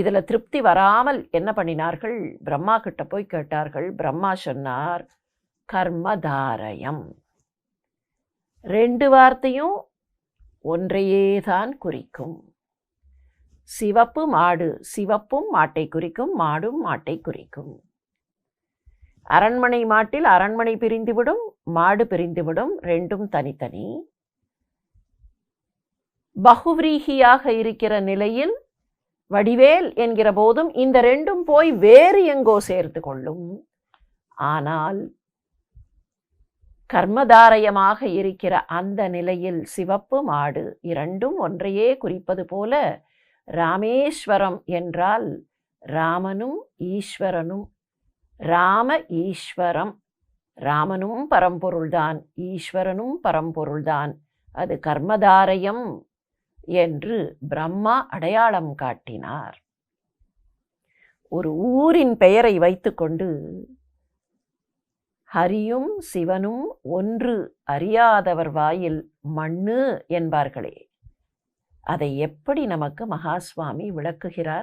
இதில் திருப்தி வராமல் என்ன பண்ணினார்கள்? பிரம்மா கிட்ட போய் கேட்டார்கள். பிரம்மா சொன்னார் கர்மதாரயம். ரெண்டு வார்த்தையும் ஒன்றையே தான் குறிக்கும். சிவப்பு மாடு சிவப்பும் மாட்டை குறிக்கும் மாடும் மாட்டை குறிக்கும். அரண்மனை மாட்டில் அரண்மனை பிரிந்துவிடும் மாடு பிரிந்துவிடும் ரெண்டும் தனித்தனி. பகுவிரீகியாக இருக்கிற நிலையில் வடிவேல் என்கிற போதும் இந்த ரெண்டும் போய் வேறு எங்கோ சேர்த்து கொள்ளும். ஆனால் கர்மதாரயமாக இருக்கிற அந்த நிலையில் சிவப்பு மாடு இரண்டும் ஒன்றையே குறிப்பது போல ராமேஸ்வரம் என்றால் ராமனும் ஈஸ்வரனும் ராம ஈஸ்வரம் ராமனும் பரம்பொருள்தான் ஈஸ்வரனும் பரம்பொருள்தான். அது கர்மதாரயம். என்று பிரம்மா அடையாளம் காட்டினார். ஒரு ஊரின் பெயரை வைத்துக்கொண்டு ஹரியும் சிவனும் ஒன்று அறியாதவர் வாயில் மண்ணு என்பார்களே. அதை எப்படி நமக்கு மகாஸ்வாமி விளக்குகிறார்?